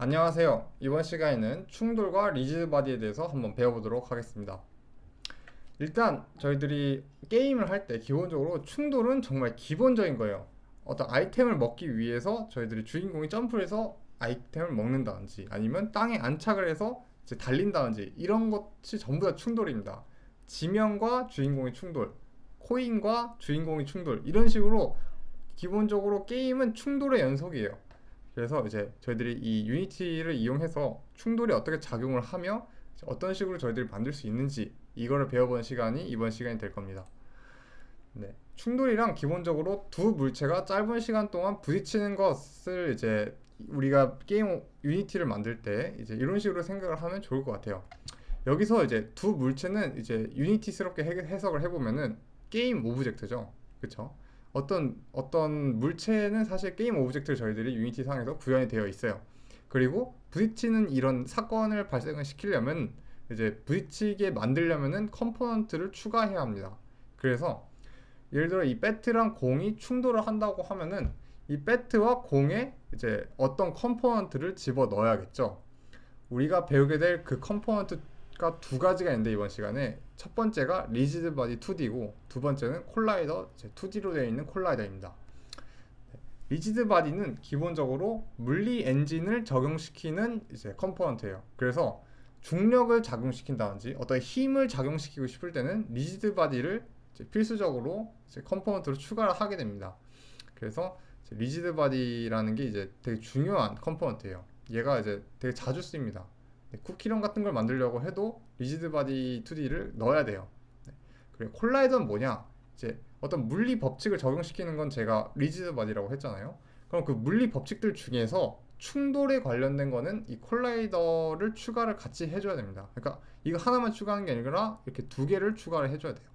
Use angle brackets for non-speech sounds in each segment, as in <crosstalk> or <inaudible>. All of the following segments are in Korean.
안녕하세요. 이번 시간에는 충돌과 리지드 바디에 대해서 한번 배워보도록 하겠습니다. 일단 저희들이 게임을 할 때 기본적으로 충돌은 정말 기본적인 거예요. 어떤 아이템을 먹기 위해서 저희들이 주인공이 점프를 해서 아이템을 먹는다든지 아니면 땅에 안착을 해서 이제 달린다든지 이런 것이 전부 다 충돌입니다. 지명과 주인공의 충돌, 코인과 주인공의 충돌 이런 식으로 기본적으로 게임은 충돌의 연속이에요. 그래서 이제 저희들이 이 유니티를 이용해서 충돌이 어떻게 작용을 하며 어떤 식으로 저희들이 만들 수 있는지 이거를 배워보는 시간이 이번 시간이 될 겁니다. 네. 충돌이랑 기본적으로 두 물체가 짧은 시간 동안 부딪히는 것을 이제 우리가 게임 유니티를 만들 때 이제 이런 식으로 생각을 하면 좋을 것 같아요. 여기서 이제 두 물체는 이제 유니티스럽게 해- 해석을 해보면은 게임 오브젝트죠. 그쵸? 어떤 어떤 물체는 사실 게임 오브젝트를 저희들이 유니티 상에서 구현이 되어 있어요. 그리고 부딪히는 이런 사건을 발생을 시키려면 이제 부딪히게 만들려면은 컴포넌트를 추가해야 합니다. 그래서 예를 들어 이 배트랑 공이 충돌을 한다고 하면은 이 배트와 공에 이제 어떤 컴포넌트를 집어 넣어야겠죠. 우리가 배우게 될 그 컴포넌트가 두 가지가 있는데 이번 시간에 첫 번째가 리지드 바디 2D고 두 번째는 콜라이더 2D로 되어 있는 콜라이더입니다. 리지드 바디는 기본적으로 물리 엔진을 적용시키는 이제 컴포넌트예요. 그래서 중력을 작용시킨다든지 어떤 힘을 작용시키고 싶을 때는 리지드 바디를 필수적으로 이제 컴포넌트로 추가를 하게 됩니다. 그래서 리지드 바디라는 게 이제 되게 중요한 컴포넌트예요. 얘가 이제 되게 자주 쓰입니다. 네, 쿠키런 같은 걸 만들려고 해도 리지드 바디 2D를 넣어야 돼요. 네. 그리고 콜라이더는 뭐냐? 이제 어떤 물리 법칙을 적용시키는 건 제가 리지드 바디라고 했잖아요. 그럼 그 물리 법칙들 중에서 충돌에 관련된 거는 이 콜라이더를 추가를 같이 해줘야 됩니다. 그러니까 이거 하나만 추가하는 게 아니라 이렇게 두 개를 추가를 해줘야 돼요.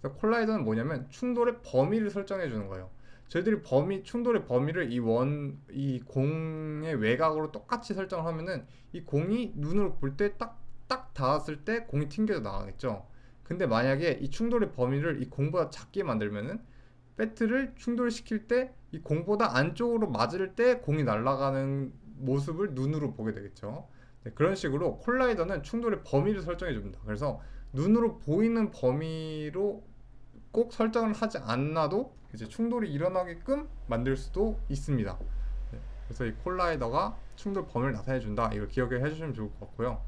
그래서 콜라이더는 뭐냐면 충돌의 범위를 설정해 주는 거예요. 저희들이 범위 충돌의 범위를 이원이 공의 외곽으로 똑같이 설정을 하면은 이 공이 눈으로 볼 때 딱 딱 닿았을 때 공이 튕겨져 나가겠죠. 근데 만약에 이 충돌의 범위를 이 공보다 작게 만들면은 배트를 충돌시킬 때 이 공보다 안쪽으로 맞을 때 공이 날아가는 모습을 눈으로 보게 되겠죠. 네, 그런 식으로 콜라이더는 충돌의 범위를 설정해 줍니다. 그래서 눈으로 보이는 범위로 꼭 설정을 하지 않아도 이제 충돌이 일어나게끔 만들 수도 있습니다. 네, 그래서 이 콜라이더가 충돌 범위를 나타내 준다. 이걸 기억해 주시면 좋을 것 같고요.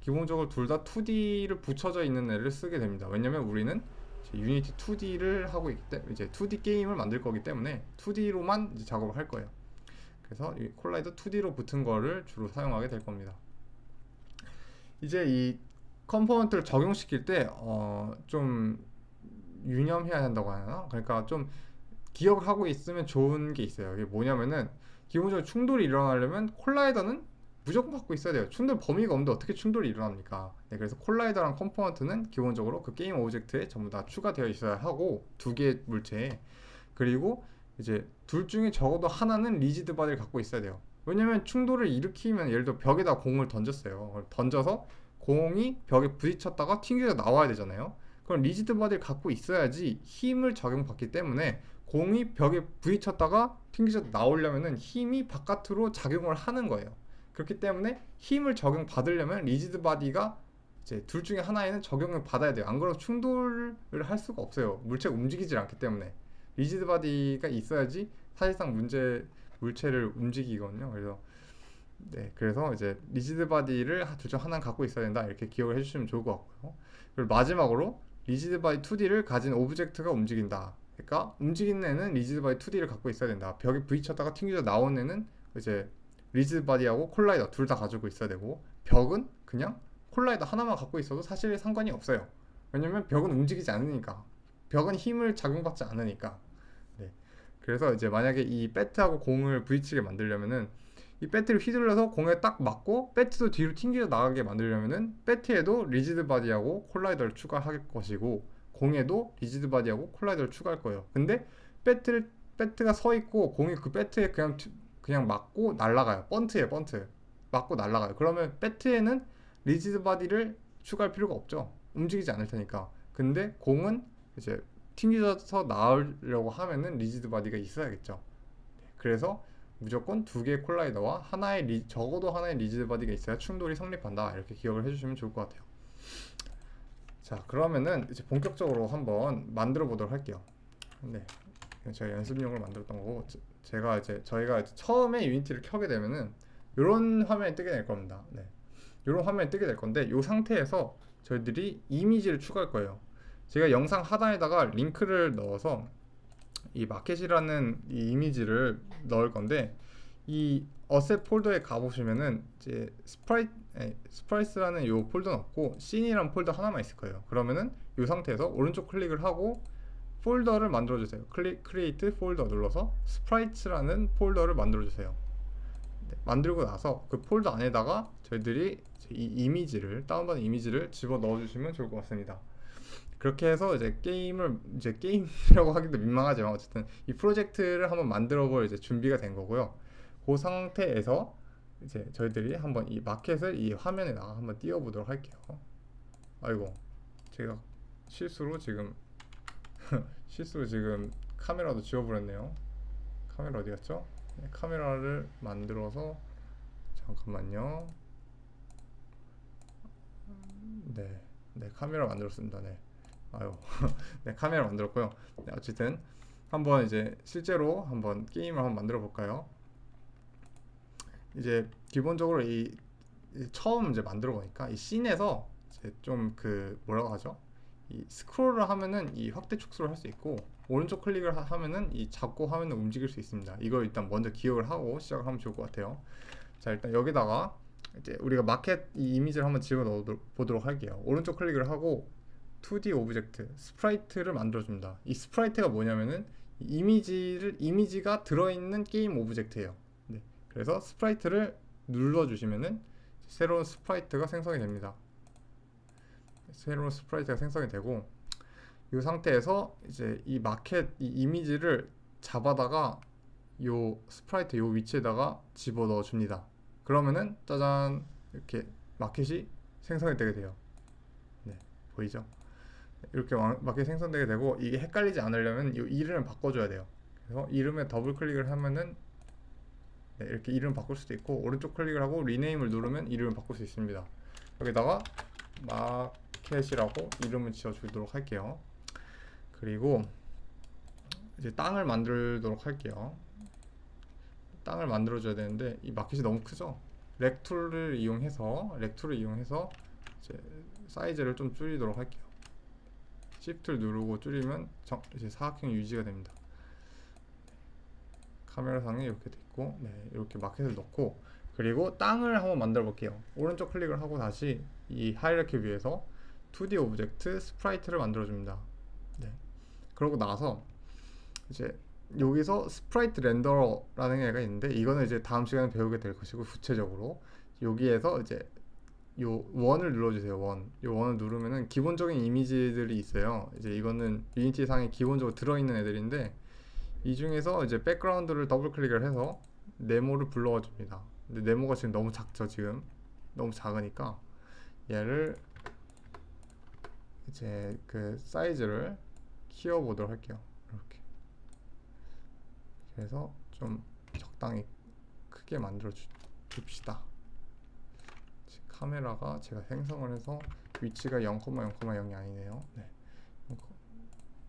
기본적으로 둘 다 2D를 붙여져 있는 애를 쓰게 됩니다. 왜냐면 우리는 유니티 2D를 하고 있기 때문에 이제 2D 게임을 만들 거기 때문에 2D로만 이제 작업을 할 거예요. 그래서 이 콜라이더 2D로 붙은 거를 주로 사용하게 될 겁니다. 이제 이 컴포넌트를 적용시킬 때 어, 좀 유념해야 한다고 하나? 그러니까 좀 기억을 하고 있으면 좋은 게 있어요. 이게 뭐냐면은 기본적으로 충돌이 일어나려면 콜라이더는 무조건 갖고 있어야 돼요. 충돌 범위가 없는데 어떻게 충돌이 일어납니까? 네, 그래서 콜라이더랑 컴포넌트는 기본적으로 그 게임 오브젝트에 전부 다 추가되어 있어야 하고 두 개의 물체에 그리고 이제 둘 중에 적어도 하나는 리지드 바디를 갖고 있어야 돼요. 왜냐면 충돌을 일으키면 예를 들어 벽에다 공을 던졌어요. 던져서 공이 벽에 부딪혔다가 튕겨져 나와야 되잖아요. 그럼 리지드 바디를 갖고 있어야지 힘을 적용받기 때문에 공이 벽에 부딪혔다가 튕겨져 나오려면은 힘이 바깥으로 작용을 하는 거예요. 그렇기 때문에 힘을 적용 받으려면 리지드 바디가 이제 둘 중에 하나에는 적용을 받아야 돼요. 안 그러면 충돌을 할 수가 없어요. 물체가 움직이질 않기 때문에 리지드 바디가 있어야지 사실상 문제 물체를 움직이거든요. 그래서 네, 그래서 이제 리지드 바디를 둘 중 하나는 갖고 있어야 된다 이렇게 기억을 해주시면 좋을 것 같고요. 그리고 마지막으로 리지드 바디 2D를 가진 오브젝트가 움직인다. 그러니까 움직이는 애는 리지드 바디 2D를 갖고 있어야 된다. 벽에 부딪혔다가 튕겨져 나온 애는 이제 리지드 바디하고 콜라이더 둘 다 가지고 있어야 되고 벽은 그냥 콜라이더 하나만 갖고 있어도 사실 상관이 없어요. 왜냐면 벽은 움직이지 않으니까 벽은 힘을 작용받지 않으니까. 네. 그래서 이제 만약에 이 배트하고 공을 부딪히게 만들려면은 이 배트를 휘둘러서 공에 딱 맞고 배트도 뒤로 튕겨 나가게 만들려면은 배트에도 리지드 바디하고 콜라이더를 추가할 것이고 공에도 리지드 바디하고 콜라이더를 추가할 거예요. 근데 배트를 배트가 서 있고 공이 그 배트에 그냥 튀- 그냥 맞고 날아가요. 번트예요, 번트. 맞고 날아가요. 그러면 배트에는 리지드 바디를 추가할 필요가 없죠. 움직이지 않을 테니까. 근데 공은 이제 튕겨져서 나오려고 하면은 리지드 바디가 있어야겠죠. 그래서 무조건 두 개의 콜라이더와 하나의 리, 적어도 하나의 리지드 바디가 있어야 충돌이 성립한다. 이렇게 기억을 해주시면 좋을 것 같아요. 자, 그러면은 이제 본격적으로 한번 만들어 보도록 할게요. 네, 제가 연습용으로 만들었던 거고, 제- 제가 이제 저희가 이제 처음에 유니티를 켜게 되면은 이런 화면이 뜨게 될 겁니다. 네, 이런 화면이 뜨게 될 건데, 이 상태에서 저희들이 이미지를 추가할 거예요. 제가 영상 하단에다가 링크를 넣어서 이 마켓이라는 이 이미지를 넣을 건데 이 어셋 폴더에 가보시면은 이제 스프라이 에, 스프라이스라는 요 폴더는 없고 씬이라는 폴더 하나만 있을 거예요. 그러면은 이 상태에서 오른쪽 클릭을 하고 폴더를 만들어 주세요. 클릭 크리에이트 폴더 눌러서 스프라이츠라는 폴더를 만들어 주세요. 네, 만들고 나서 그 폴더 안에다가 저희들이 이 이미지를 다운받은 이미지를 집어 넣어 주시면 좋을 것 같습니다. 그렇게 해서 이제 게임을 이제 게임이라고 <laughs> 하기도 민망하지만 어쨌든 이 프로젝트를 한번 만들어 볼 이제 준비가 된 거고요. 그 상태에서 이제 저희들이 한번 이 마켓을 이 화면에다가 한번 띄워 보도록 할게요. 아이고 제가 실수로 지금 <laughs> 실수로 지금 카메라도 지워버렸네요. 카메라 어디 갔죠? 네, 카메라를 만들어서 잠깐만요. 네, 네 카메라 만들었습니다. 네. 아유, <laughs> 네 카메라 만들었고요. 네, 어쨌든 한번 이제 실제로 한번 게임을 한번 만들어 볼까요? 이제 기본적으로 이, 이 처음 이제 만들어 보니까 이 씬에서 좀 그 뭐라고 하죠? 이 스크롤을 하면은 이 확대 축소를 할 수 있고 오른쪽 클릭을 하- 하면은 이 잡고 화면을 움직일 수 있습니다. 이걸 일단 먼저 기억을 하고 시작을 하면 좋을 것 같아요. 자 일단 여기다가 이제 우리가 마켓 이 이미지를 한번 집어 넣어 보도록 할게요. 오른쪽 클릭을 하고 2D 오브젝트 스프라이트를 만들어줍니다. 이 스프라이트가 뭐냐면은 이 이미지를 이미지가 들어있는 게임 오브젝트예요. 네. 그래서 스프라이트를 눌러주시면은 새로운 스프라이트가 생성이 됩니다. 새로운 스프라이트가 생성이 되고 이 상태에서 이제 이 마켓 이 이미지를 잡아다가 요 스프라이트 요 위치에다가 집어 넣어 줍니다. 그러면은 짜잔 이렇게 마켓이 생성이 되게 돼요. 네, 보이죠? 이렇게 마- 마켓이 생성되게 되고 이게 헷갈리지 않으려면 이 이름을 바꿔줘야 돼요. 그래서 이름에 더블 클릭을 하면은 네, 이렇게 이름 바꿀 수도 있고 오른쪽 클릭을 하고 리네임을 누르면 이름을 바꿀 수 있습니다. 여기다가 마켓이라고 이름을 지어주도록 할게요. 그리고 이제 땅을 만들도록 할게요. 땅을 만들어 줘야 되는데 이 마켓이 너무 크죠? 렉툴을 이용해서 렉툴을 이용해서 이제 사이즈를 좀 줄이도록 할게요. Shift를 누르고 줄이면 정, 이제 사각형 유지가 됩니다. 카메라상에 이렇게 돼 있고, 네, 이렇게 마켓을 넣고, 그리고 땅을 한번 만들어 볼게요. 오른쪽 클릭을 하고 다시 이 하이라키 뷰에서 2D 오브젝트 스프라이트를 만들어 줍니다. 네. 그러고 나서 이제 여기서 스프라이트 렌더라는 애가 있는데 이거는 이제 다음 시간에 배우게 될 것이고 구체적으로 여기에서 이제 요 원을 눌러주세요 원. 요 원을 누르면은 기본적인 이미지들이 있어요. 이제 이거는 유니티 상에 기본적으로 들어있는 애들인데 이 중에서 이제 백그라운드를 더블 클릭을 해서 네모를 불러와 줍니다. 근데 네모가 지금 너무 작죠 지금 너무 작으니까 얘를 이제 그 사이즈를 키워 보도록 할게요. 이렇게. 그래서 좀 적당히 크게 만들어 주, 줍시다. 카메라가 제가 생성을 해서 위치가 0,0,0이 아니네요. 네.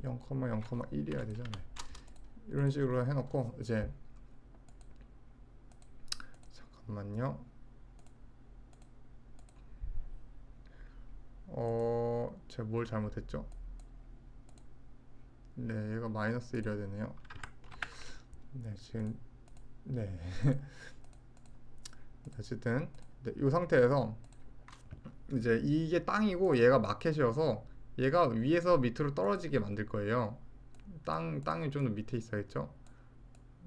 0,0,1이어야 되죠. 네. 이런 식으로 해놓고 이제 잠깐만요. 어, 제가 뭘 잘못했죠? 네, 얘가 마이너스 1이어야 되네요. 네, 지금 네. <laughs> 어쨌든 네, 이 상태에서 이제 이게 땅이고 얘가 마켓이어서 얘가 위에서 밑으로 떨어지게 만들 거예요. 땅 땅이 좀 더 밑에 있어야겠죠?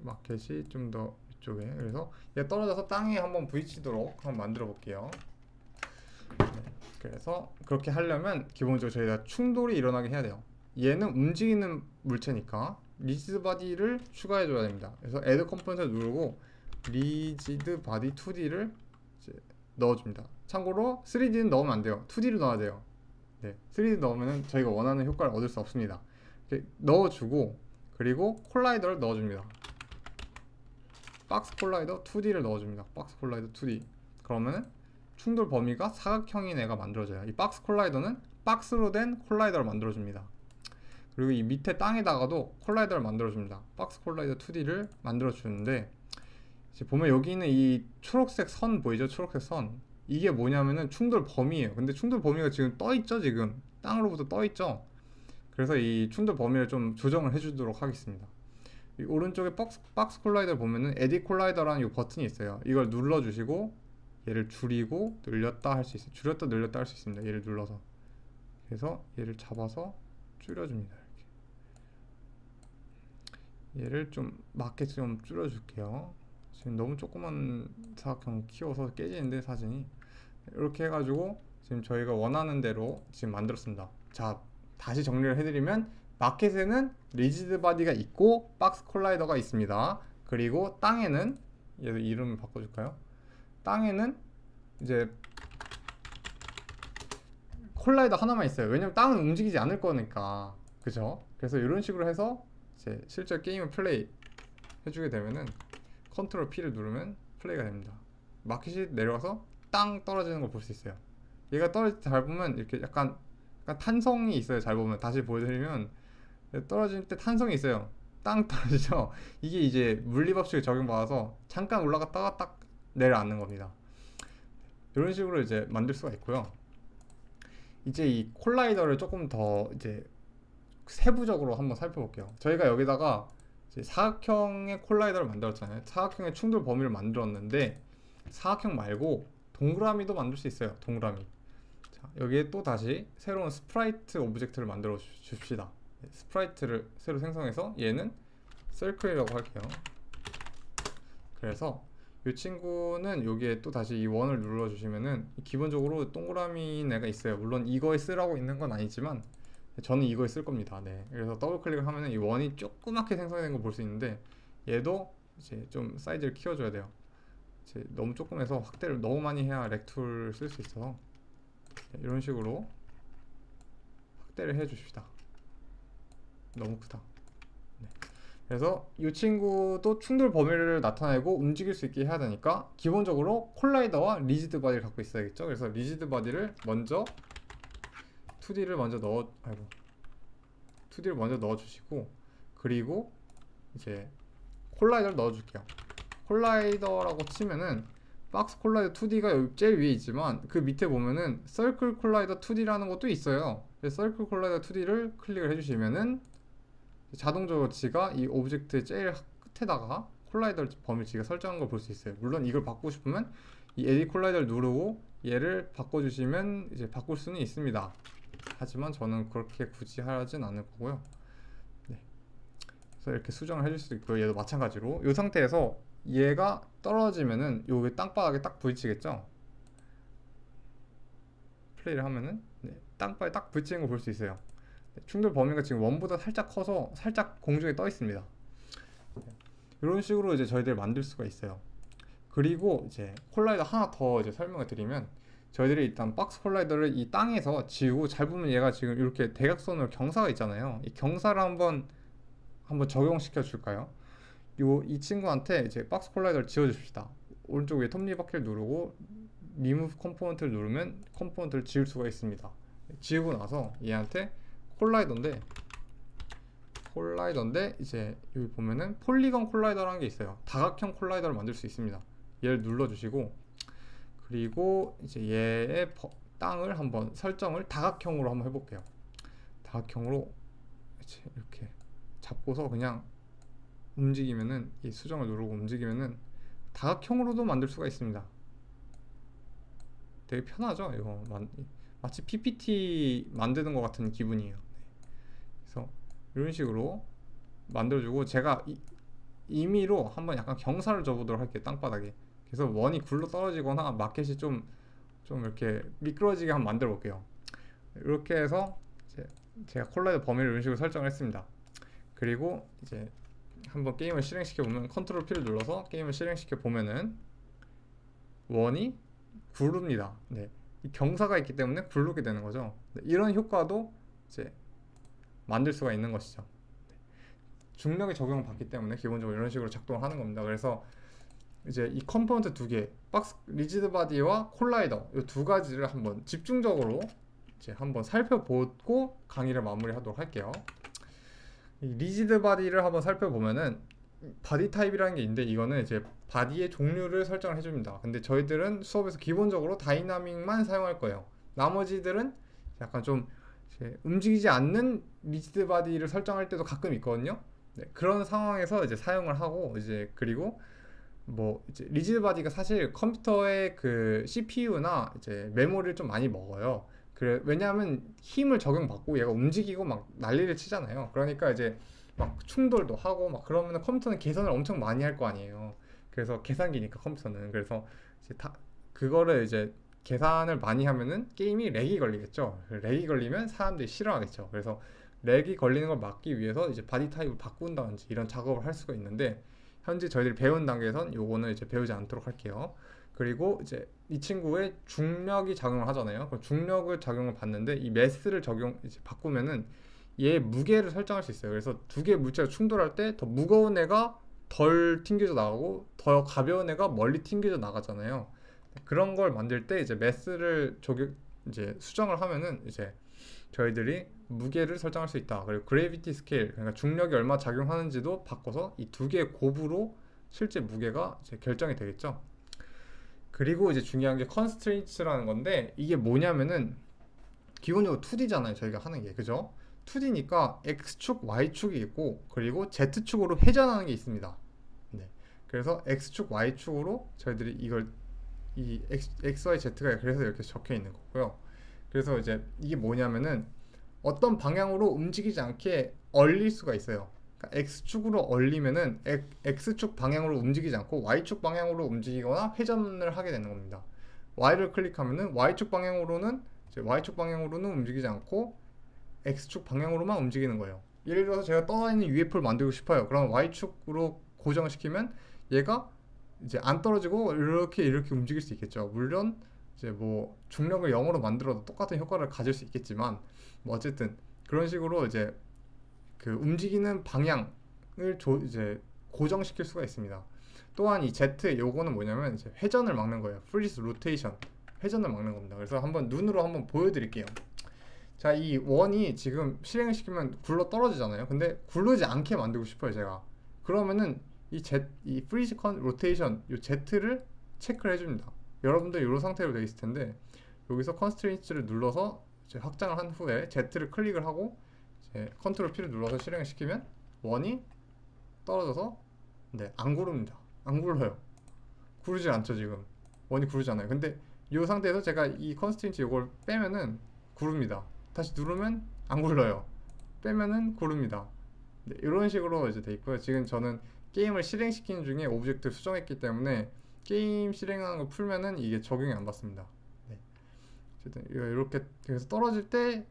마켓이 좀 더 이쪽에 그래서 얘 떨어져서 땅에 한번 부딪히도록 한번 만들어 볼게요. 네, 그래서 그렇게 하려면 기본적으로 저희가 충돌이 일어나게 해야 돼요. 얘는 움직이는 물체니까 리지드 바디를 추가해 줘야 됩니다. 그래서 애드 컴포넌트를 누르고 리지드 바디 2D를 넣어줍니다. 참고로 3D는 넣으면 안 돼요. 2D로 넣어야 돼요. 네, 3D 넣으면 저희가 원하는 효과를 얻을 수 없습니다. 넣어주고 그리고 콜라이더를 넣어줍니다. 박스 콜라이더 2D를 넣어줍니다. 박스 콜라이더 2D. 그러면은 충돌 범위가 사각형인 애가 만들어져요. 이 박스 콜라이더는 박스로 된 콜라이더를 만들어줍니다. 그리고 이 밑에 땅에다가도 콜라이더를 만들어줍니다. 박스 콜라이더 2D를 만들어주는데 보면 여기 있는 이 초록색 선 보이죠? 초록색 선. 이게 뭐냐면은 충돌 범위예요. 근데 충돌 범위가 지금 떠 있죠, 지금. 땅으로부터 떠 있죠. 그래서 이 충돌 범위를 좀 조정을 해주도록 하겠습니다. 이 오른쪽에 박스, 박스 콜라이더 보면은 에디 콜라이더라는 이 버튼이 있어요. 이걸 눌러주시고 얘를 줄이고 늘렸다 할 수 있어요. 줄였다 늘렸다 할 수 있습니다. 얘를 눌러서. 그래서 얘를 잡아서 줄여줍니다. 이렇게. 얘를 좀 맞게 좀 줄여줄게요. 지금 너무 조그만 사각형 키워서 깨지는데 사진이 이렇게 해가지고 지금 저희가 원하는 대로 지금 만들었습니다. 자 다시 정리를 해드리면 마켓에는 리지드 바디가 있고 박스 콜라이더가 있습니다. 그리고 땅에는 얘도 이름 바꿔줄까요? 땅에는 이제 콜라이더 하나만 있어요. 왜냐면 땅은 움직이지 않을 거니까 그죠? 그래서 이런 식으로 해서 이제 실제 게임을 플레이 해주게 되면은 컨트롤 P를 누르면 플레이가 됩니다. 마켓이 내려와서 땅 떨어지는 걸 볼 수 있어요. 얘가 떨어질 때 잘 보면 이렇게 약간, 약간 탄성이 있어요. 잘 보면 다시 보여드리면 떨어질 때 탄성이 있어요. 땅 <laughs> 떨어지죠. 이게 이제 물리법칙을 적용받아서 잠깐 올라갔다가 딱 내려앉는 겁니다. 이런 식으로 이제 만들 수가 있고요. 이제 이 콜라이더를 조금 더 이제 세부적으로 한번 살펴볼게요. 저희가 여기다가 사각형의 콜라이더를 만들었잖아요. 사각형의 충돌 범위를 만들었는데 사각형 말고 동그라미도 만들 수 있어요. 동그라미. 자, 여기에 또 다시 새로운 스프라이트 오브젝트를 만들어 주- 줍시다. 네, 스프라이트를 새로 생성해서 얘는 서클이라고 할게요. 그래서 이 친구는 여기에 또 다시 이 원을 눌러 주시면은 기본적으로 동그라미 애가 있어요. 물론 이거에 쓰라고 있는 건 아니지만 저는 이거에 쓸 겁니다. 네. 그래서 더블 클릭을 하면은 이 원이 조그맣게 생성된 거 볼 수 있는데 얘도 이제 좀 사이즈를 키워줘야 돼요. 이제 너무 조금해서 확대를 너무 많이 해야 렉툴 쓸 수 있어서 네, 이런 식으로 확대를 해 주십시다. 너무 크다. 네. 그래서 이 친구도 충돌 범위를 나타내고 움직일 수 있게 해야 되니까 기본적으로 콜라이더와 리지드 바디를 갖고 있어야겠죠. 그래서 리지드 바디를 먼저 2D를 먼저 넣어 아이고 2D를 먼저 넣어 주시고 그리고 이제 콜라이더를 넣어 줄게요. 콜라이더라고 치면은 박스 콜라이더 2D가 여기 제일 위에 있지만 그 밑에 보면은 서클 콜라이더 2D라는 것도 있어요. 서클 콜라이더 2D를 클릭을 해주시면은 자동적으로 지가 이 오브젝트의 제일 끝에다가 콜라이더 범위 지가 설정한 걸 볼 수 있어요. 물론 이걸 바꾸고 싶으면 이 에디 콜라이더를 누르고 얘를 바꿔주시면 이제 바꿀 수는 있습니다. 하지만 저는 그렇게 굳이 하진 않을 거고요. 네. 그래서 이렇게 수정을 해줄 수도 있고요. 얘도 마찬가지로 이 상태에서 얘가 떨어지면은 요게 땅바닥에 딱 부딪히겠죠. 플레이를 하면은 네, 땅바닥에 딱 부딪히는 걸 볼 수 있어요. 네, 충돌 범위가 지금 원보다 살짝 커서 살짝 공중에 떠 있습니다. 네, 이런 식으로 이제 저희들 만들 수가 있어요. 그리고 이제 콜라이더 하나 더 이제 설명을 드리면 저희들이 일단 박스 콜라이더를 이 땅에서 지우고 잘 보면 얘가 지금 이렇게 대각선으로 경사가 있잖아요. 이 경사를 한번 한번 적용시켜 줄까요? 요 이 친구한테 이제 박스 콜라이더를 지워 줍시다. 오른쪽 위에 톱니바퀴를 누르고 리무브 컴포넌트를 누르면 컴포넌트를 지울 수가 있습니다. 지우고 나서 얘한테 콜라이더인데 콜라이더인데 이제 여기 보면은 폴리건 콜라이더라는 게 있어요. 다각형 콜라이더를 만들 수 있습니다. 얘를 눌러 주시고 그리고 이제 얘의 버- 땅을 한번 설정을 다각형으로 한번 해볼게요. 다각형으로 이렇게 잡고서 그냥 움직이면은 이 수정을 누르고 움직이면은 다각형으로도 만들 수가 있습니다. 되게 편하죠? 이거 만- 마치 PPT 만드는 것 같은 기분이에요. 네. 그래서 이런 식으로 만들어주고 제가 이, 임의로 한번 약간 경사를 줘보도록 할게요 땅바닥에. 그래서 원이 굴러 떨어지거나 마켓이 좀 좀 이렇게 미끄러지게 한번 만들어 볼게요. 이렇게 해서 제가 콜라이더 범위를 이런 식으로 설정을 했습니다. 그리고 이제 한번 게임을 실행시켜 보면 컨트롤 P를 눌러서 게임을 실행시켜 보면은 원이 구릅니다. 네. 이 경사가 있기 때문에 굴르게 되는 거죠. 네, 이런 효과도 이제 만들 수가 있는 것이죠. 네. 중력의 적용을 받기 때문에 기본적으로 이런 식으로 작동을 하는 겁니다. 그래서 이제 이 컴포넌트 두 개, 박스 리지드 바디와 콜라이더 이 두 가지를 한번 집중적으로 이제 한번 살펴보고 강의를 마무리하도록 할게요. 이 리지드 바디를 한번 살펴보면은 바디 타입이라는 게 있는데 이거는 이제 바디의 종류를 설정을 해줍니다. 근데 저희들은 수업에서 기본적으로 다이나믹만 사용할 거예요. 나머지들은 약간 좀 움직이지 않는 리지드 바디를 설정할 때도 가끔 있거든요. 네, 그런 상황에서 이제 사용을 하고 이제 그리고 뭐 이제 리지드 바디가 사실 컴퓨터의 그 CPU나 이제 메모리를 좀 많이 먹어요. 그래 왜냐하면 힘을 적용받고 얘가 움직이고 막 난리를 치잖아요. 그러니까 이제 막 충돌도 하고 막 그러면 컴퓨터는 계산을 엄청 많이 할 거 아니에요. 그래서 계산기니까 컴퓨터는 그래서 이제 다 그거를 이제 계산을 많이 하면은 게임이 렉이 걸리겠죠. 렉이 걸리면 사람들이 싫어하겠죠. 그래서 렉이 걸리는 걸 막기 위해서 이제 바디 타입을 바꾼다든지 이런 작업을 할 수가 있는데 현재 저희들이 배운 단계에선 요거는 이제 배우지 않도록 할게요. 그리고 이제 이 친구의 중력이 작용을 하잖아요. 그럼 중력을 작용을 받는데 이 매스를 적용 이제 바꾸면은 얘 무게를 설정할 수 있어요. 그래서 두 개의 물체가 충돌할 때 더 무거운 애가 덜 튕겨져 나가고 더 가벼운 애가 멀리 튕겨져 나가잖아요. 그런 걸 만들 때 이제 매스를 적용 이제 수정을 하면은 이제 저희들이 무게를 설정할 수 있다. 그리고 그래비티 스케일 그러니까 중력이 얼마 작용하는지도 바꿔서 이 두 개의 곱으로 실제 무게가 이제 결정이 되겠죠. 그리고 이제 중요한 게 컨스트레인츠라는 건데 이게 뭐냐면은 기본적으로 2D잖아요. 저희가 하는 게 그죠? 2D니까 X축, Y축이 있고 그리고 Z축으로 회전하는 게 있습니다. 네. 그래서 X축, Y축으로 저희들이 이걸 이 X, X, Y, Z가 그래서 이렇게 적혀 있는 거고요. 그래서 이제 이게 뭐냐면은 어떤 방향으로 움직이지 않게 얼릴 수가 있어요. 그러니까 X축으로 얼리면은 X- X축 방향으로 움직이지 않고 Y축 방향으로 움직이거나 회전을 하게 되는 겁니다. Y를 클릭하면은 Y축 방향으로는 Y축 방향으로는 움직이지 않고 X축 방향으로만 움직이는 거예요. 예를 들어서 제가 떠 있는 UFO를 만들고 싶어요. 그럼 Y축으로 고정을 시키면 얘가 이제 안 떨어지고 이렇게 이렇게 움직일 수 있겠죠. 물론 이제 뭐 중력을 0으로 만들어도 똑같은 효과를 가질 수 있겠지만 뭐 어쨌든 그런 식으로 이제 그 움직이는 방향을 조, 이제 고정시킬 수가 있습니다. 또한 이 Z 요거는 뭐냐면 이제 회전을 막는 거예요. freeze rotation 회전을 막는 겁니다. 그래서 한번 눈으로 한번 보여드릴게요. 자, 이 원이 지금 실행을 시키면 굴러 떨어지잖아요. 근데 굴르지 않게 만들고 싶어요, 제가. 그러면은 이 Z, 이 con rotation 요 Z를 체크를 해줍니다. 여러분들 이런 상태로 되어 있을 텐데 여기서 constraints를 눌러서 확장을 한 후에 Z를 클릭을 하고 컨트롤 P를 눌러서 실행을 시키면 원이 떨어져서 네, 안 구릅니다. 안 굴러요. 구르지 않죠, 지금. 원이 구르잖아요. 근데 이 상태에서 제가 이 컨스트레인트 이걸 빼면은 구릅니다. 다시 누르면 안 굴러요. 빼면은 구릅니다. 네, 이런 식으로 이제 돼 있고요. 지금 저는 게임을 실행시키는 중에 오브젝트를 수정했기 때문에 게임 실행하는 거 풀면은 이게 적용이 안 받습니다. 네. 어쨌든 이렇게 그래서 떨어질 때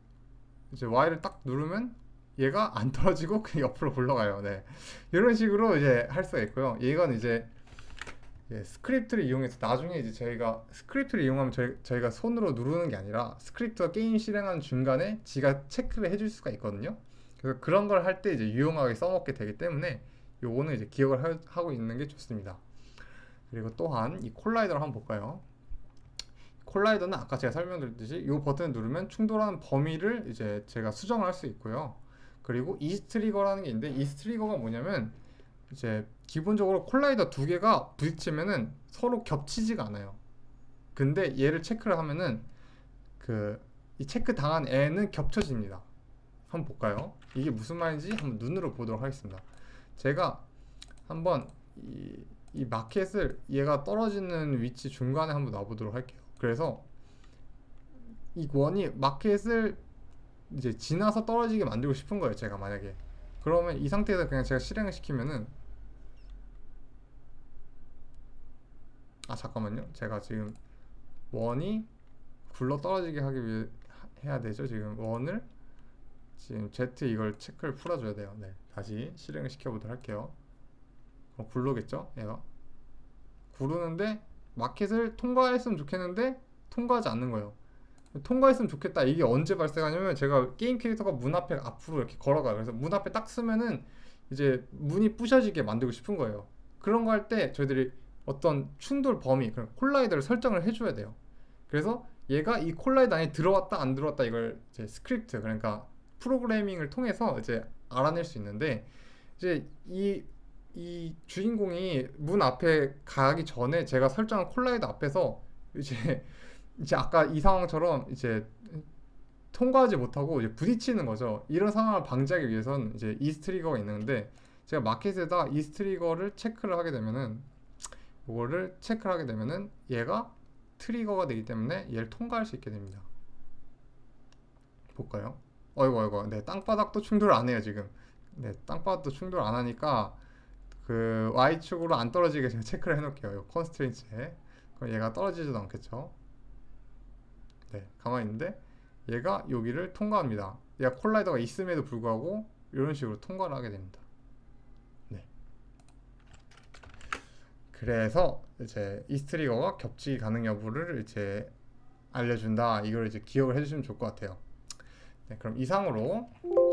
이제 Y를 딱 누르면 얘가 안 <laughs> 떨어지고 그 옆으로 굴러가요. 네. 이런 식으로 이제 할 수가 있고요. 이건 이제 예, 스크립트를 이용해서 나중에 이제 저희가 스크립트를 이용하면 저희, 저희가 손으로 누르는 게 아니라 스크립트가 게임 실행하는 중간에 지가 체크를 해줄 수가 있거든요. 그래서 그런 걸 할 때 이제 유용하게 써먹게 되기 때문에 요거는 이제 기억을 하, 하고 있는 게 좋습니다. 그리고 또한 이 콜라이더를 한번 볼까요? 콜라이더는 아까 제가 설명드렸듯이 이 버튼을 누르면 충돌하는 범위를 이제 제가 수정할 수 있고요. 그리고 이스트 트리거라는 게 있는데 이스트 트리거가 뭐냐면 이제 기본적으로 콜라이더 두 개가 부딪히면은 서로 겹치지가 않아요. 근데 얘를 체크를 하면은 그 이 체크 당한 애는 겹쳐집니다. 한번 볼까요? 이게 무슨 말인지 한번 눈으로 보도록 하겠습니다. 제가 한번 이, 이 마켓을 얘가 떨어지는 위치 중간에 한번 놔보도록 할게요. 그래서 이 원이 마켓을 이제 지나서 떨어지게 만들고 싶은 거예요. 제가 만약에 그러면 이 상태에서 그냥 제가 실행을 시키면은 아 잠깐만요. 제가 지금 원이 굴러 떨어지게 하기 위해 하- 해야 되죠. 지금 원을 지금 Z 이걸 체크를 풀어줘야 돼요. 네, 다시 실행을 시켜보도록 할게요. 그럼 굴러겠죠? 얘가 구르는데 마켓을 통과했으면 좋겠는데 통과하지 않는 거예요. 통과했으면 좋겠다. 이게 언제 발생하냐면 제가 게임 캐릭터가 문 앞에 앞으로 이렇게 걸어가요. 그래서 문 앞에 딱 쓰면은 이제 문이 부셔지게 만들고 싶은 거예요. 그런 거 할 때 저희들이 어떤 충돌 범위, 그런 콜라이더를 설정을 해줘야 돼요. 그래서 얘가 이 콜라이더 안에 들어왔다 안 들어왔다 이걸 이제 스크립트 그러니까 프로그래밍을 통해서 이제 알아낼 수 있는데 이제 이, 이 주인공이 문 앞에 가기 전에 제가 설정한 콜라이더 앞에서 이제 이제 아까 이 상황처럼 이제 통과하지 못하고 이제 부딪히는 거죠. 이런 상황을 방지하기 위해서는 이제 이스 트리거가 있는데 제가 마켓에다 이스 트리거를 체크를 하게 되면은 이거를 체크를 하게 되면은 얘가 트리거가 되기 때문에 얘를 통과할 수 있게 됩니다. 볼까요? 어이구 어이구 네 땅바닥도 충돌 안 해요 지금 네 땅바닥도 충돌 안 하니까 그 Y축으로 안 떨어지게 제가 체크를 해놓을게요. 이 컨스트레인츠에. 그럼 얘가 떨어지지도 않겠죠? 네 가만히 있는데 얘가 여기를 통과합니다. 얘가 콜라이더가 있음에도 불구하고 이런 식으로 통과를 하게 됩니다. 네. 그래서 이제 이스트리거가 겹치기 가능 여부를 이제 알려준다. 이걸 이제 기억을 해주시면 좋을 것 같아요. 네, 그럼 이상으로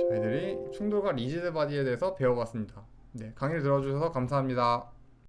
저희들이 충돌과 리지드 바디에 대해서 배워봤습니다. 네, 강의를 들어주셔서 감사합니다.